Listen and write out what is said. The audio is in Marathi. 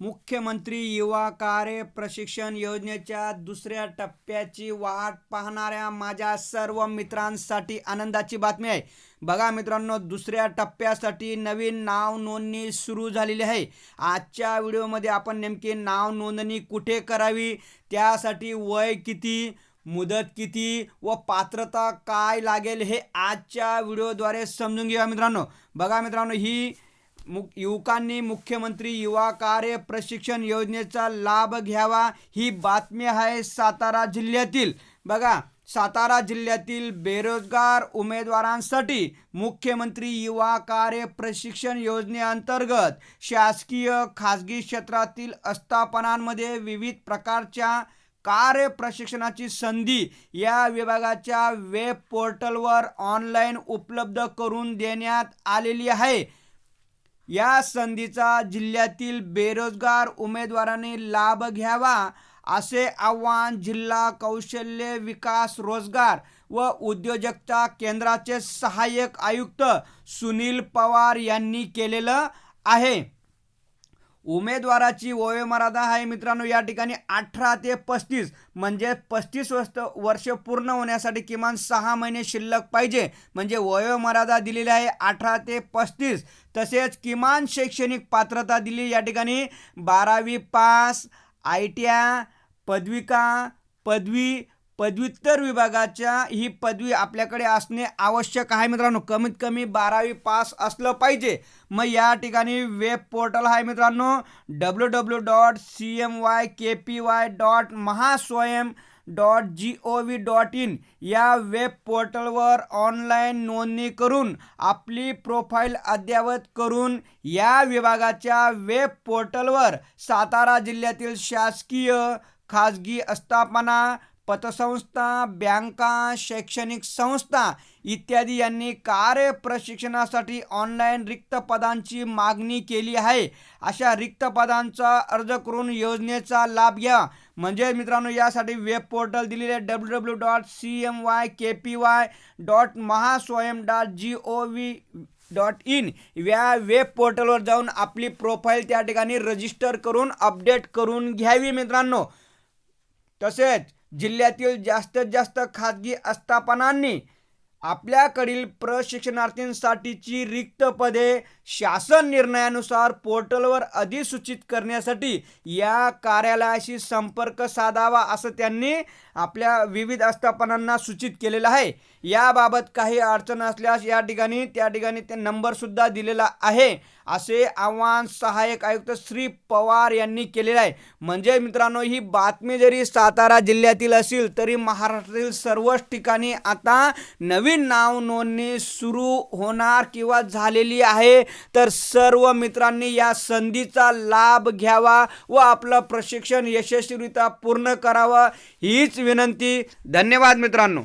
मुख्यमंत्री युवा कार्य प्रशिक्षण योजनेच्या दुसऱ्या टप्प्याची वाट पाहणाऱ्या माझ्या सर्व मित्रांसाठी आनंदाची बातमी आहे. बघा मित्रांनो दुसऱ्या टप्प्यासाठी नवीन नाव नोंदणी सुरू झालेली आहे. आजच्या व्हिडिओमध्ये आपण नेमकी नाव नोंदणी कुठे करावी त्यासाठी वय किती मुदत किती व पात्रता काय लागेल हे आजच्या व्हिडिओद्वारे समजून घेऊया मित्रांनो. बघा मित्रांनो ही मु युवकांनी मुख्यमंत्री युवा कार्य प्रशिक्षण योजनेचा लाभ घ्यावा ही बातमी आहे सातारा जिल्ह्यातील. बघा सातारा जिल्ह्यातील बेरोजगार उमेदवारांसाठी मुख्यमंत्री युवा कार्य प्रशिक्षण योजनेअंतर्गत शासकीय खाजगी क्षेत्रातील आस्थापनांमध्ये विविध प्रकारच्या कार्य प्रशिक्षणाची संधी या विभागाच्या वेब पोर्टलवर ऑनलाईन उपलब्ध करून देण्यात आलेली आहे. या संधीचा जिल्ह्यातील बेरोजगार उमेदवारांनी लाभ घ्यावा असे आव्हान जिल्हा कौशल्य विकास रोजगार व उद्योजकता केंद्राचे सहाय्यक आयुक्त सुनील पवार यांनी केलेलं आहे. उमेदवाराची वयोमर्यादा आहे मित्रांनो या ठिकाणी अठरा ते पस्तीस म्हणजे पस्तीस वर्ष वर्ष पूर्ण होण्यासाठी किमान सहा महिने शिल्लक पाहिजे. म्हणजे वयोमर्यादा दिलेली आहे अठरा ते पस्तीस. तसेच किमान शैक्षणिक पात्रता दिली या ठिकाणी बारावी पास आय टी आय पदविका पदवी पदव्युत्तर विभागाच्या ही पदवी आपल्याकडे असणे आवश्यक आहे मित्रांनो. कमीत कमी बारावी पास असलं पाहिजे. मग या ठिकाणी वेब पोर्टल आहे मित्रांनो. W W dot C M Y K P Y dot Mahaswayam dot G O V dot in या वेब पोर्टलवर ऑनलाईन नोंदणी करून आपली प्रोफाईल अद्ययावत करून या विभागाच्या वेब पोर्टलवर सातारा जिल्ह्यातील शासकीय खाजगी आस्थापना पतसंस्था बँका शैक्षणिक संस्था इत्यादी यांनी कार्य प्रशिक्षणासाठी ऑनलाईन रिक्त पदांची मागणी केली आहे. अशा रिक्त पदांचा अर्ज करून योजनेचा लाभ घ्या. म्हणजे मित्रांनो यासाठी वेब पोर्टल दिलेले W W dot C M Y K P Y dot Mahaswayam dot G O V dot in या वेब पोर्टलवर जाऊन आपली प्रोफाईल त्या ठिकाणी रजिस्टर करून अपडेट करून घ्यावी मित्रांनो. तसेच जिल्ह्यातील जास्तीत जास्त खाजगी आस्थापनांनी आपल्याकडील प्रशिक्षणार्थींसाठीची रिक्त पदे शासन निर्णयानुसार पोर्टलवर अधिसूचित करण्यासाठी या कार्यालयाशी संपर्क साधावा असं त्यांनी आपल्या विविध आस्थापनांना सूचित केलेलं आहे. याबाबत काही अडचण असल्यास या ठिकाणी त्या ठिकाणी ते नंबरसुद्धा दिलेला आहे. असे आव्हान सहाय्यक आयुक्त श्री पवार यांनी केलेलं आहे. म्हणजे मित्रांनो ही बातमी जरी सातारा जिल्ह्यातील असेल तरी महाराष्ट्रातील सर्वच ठिकाणी आता नवीन नाव नोंदणी सुरू होणार किंवा झालेली आहे. तर सर्व मित्रांनी या संधीचा लाभ घ्यावा व आपलं प्रशिक्षण यशस्वीरित्या पूर्ण करावं हीच विनंती. धन्यवाद मित्रांनो.